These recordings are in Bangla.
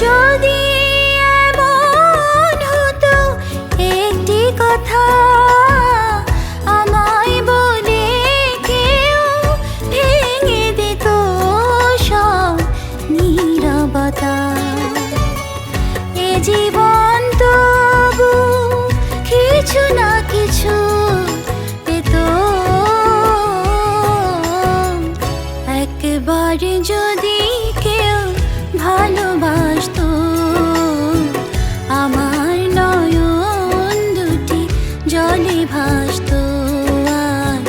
যদি এমন হতো একটি কথা ভাসত আর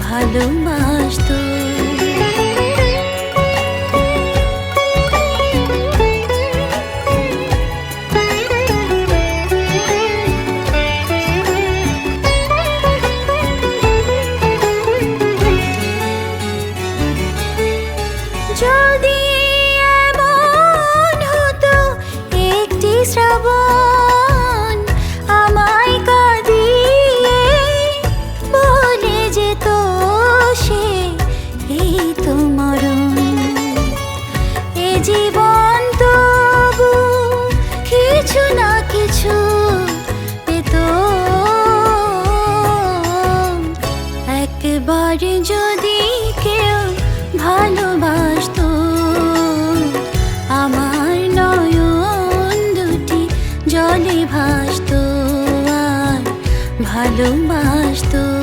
ভালোবাসত। ভালোবাসতো।